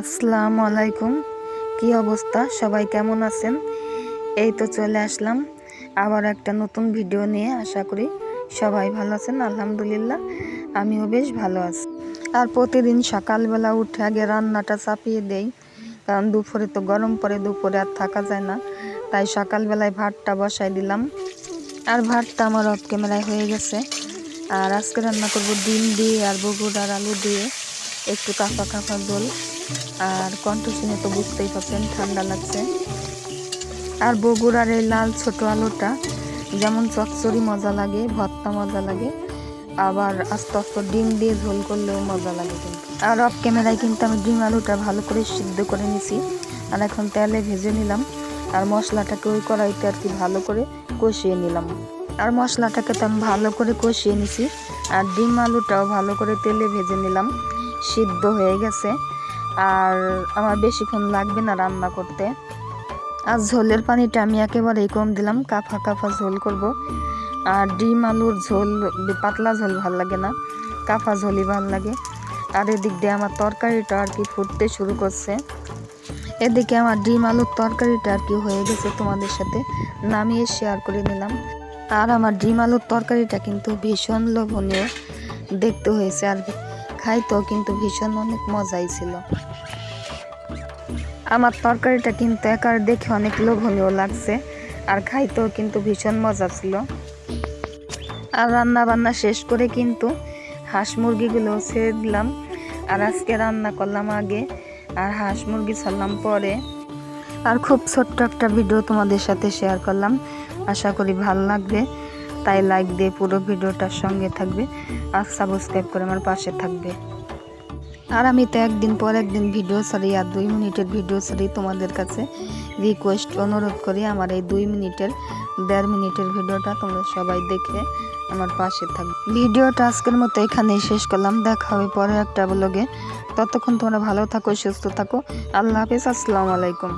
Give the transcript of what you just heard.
আসসালামু আলাইকুম। কি অবস্থা? সবাই কেমন আছেন? এই তো চলে আসলাম আবার একটা নতুন ভিডিও নিয়ে। আশা করি সবাই ভালো আছেন, আলহামদুলিল্লাহ। আমিও বেশ ভালো আছি। আর প্রতিদিন সকালবেলা উঠে আগে রান্নাটা চাপিয়ে দেই, কারণ দুপুরে তো গরম পরে দুপুরে আর থাকা যায় না। তাই সকালবেলায় ভাতটা বসাই দিলাম। আর ভাতটা আমার অফ ক্যামেরায় হয়ে গেছে। আর আজকে রান্না করব ডিম দিয়ে আর বগুড় আর আলু দিয়ে। একটু কাঁপা কাঁপা দোল। আর কণ্ঠ শুনে তো বুঝতেই পারছেন, ঠান্ডা লাগছে। আর বগুড়ার এই লাল ছোট আলুটা, যেমন চচ্চড়ি মজা লাগে, ভর্তা মজা লাগে, আবার আস্তে আস্তে ডিম দিয়ে ঝোল করলেও মজা লাগে আর অফ ক্যামেরায় কিন্তু আমি ডিম আলুটা ভালো করে সিদ্ধ করে নিছি। আর এখন তেলে ভেজে নিলাম। আর মশলাটাকে ওই কড়াইতে আর কি ভালো করে কষিয়ে নিলাম। আর মশলাটাকে তো আমি ভালো করে কষিয়ে নিছি। আর ডিম আলুটাও ভালো করে তেলে ভেজে নিলাম। সিদ্ধ হয়ে গেছে। আর আমার বেশিক্ষণ লাগবে না রান্না করতে। আর ঝোলের পানিটা আমি একেবারেই কম দিলাম, কাফা কাফা ঝোল করব। আর ডিম আলুর ঝোল, পাতলা ঝোল ভালো লাগে না, কাফা ঝোলই ভালো লাগে। আর এদিক দিয়ে আমার তরকারিটা আর কি ফুটতে শুরু করছে। এদিকে আমার ডিম আলুর তরকারিটা আর কি হয়ে গেছে তোমাদের সাথে, নামিয়ে শেয়ার করে নিলাম। আর আমার ডিম আলুর তরকারিটা কিন্তু ভীষণ লোভনীয়, দেখতে হয়েছে আর খাইতেও কিন্তু ভীষণ অনেক মজাই ছিল। আমার তরকারিটা কিন্তু একার দেখে অনেক লোভনীয় লাগছে, আর খাইতেও কিন্তু ভীষণ মজা ছিল। আর রান্না বান্না শেষ করে কিন্তু হাঁস মুরগিগুলো ছেড়ে দিলাম, আর আজকে রান্না করলাম আগে, আর হাঁস মুরগি ছাড়লাম পরে। আর খুব ছোট্ট একটা ভিডিও তোমাদের সাথে শেয়ার করলাম, আশা করি ভালো লাগবে। তাই লাইক দিয়ে পুরো ভিডিওটার সঙ্গে থাকবে আর সাবস্ক্রাইব করে আমার পাশে থাকবে। আর আমি তো একদিন পর একদিন ভিডিও ছাড়ি আর দুই মিনিটের ভিডিও ছাড়ি তোমাদের কাছে রিকোয়েস্ট অনুরোধ করি আমার এই দুই মিনিটের, দেড় মিনিটের ভিডিওটা তোমরা সবাই দেখে আমার পাশে থাকবে। ভিডিওটা আজকের মতো এখানেই শেষ করলাম। দেখা হবে পরে একটা ব্লগে ততক্ষণ তোমরা ভালো থাকো, সুস্থ থাকো। আল্লাহ হাফিজ, আসসালামু আলাইকুম।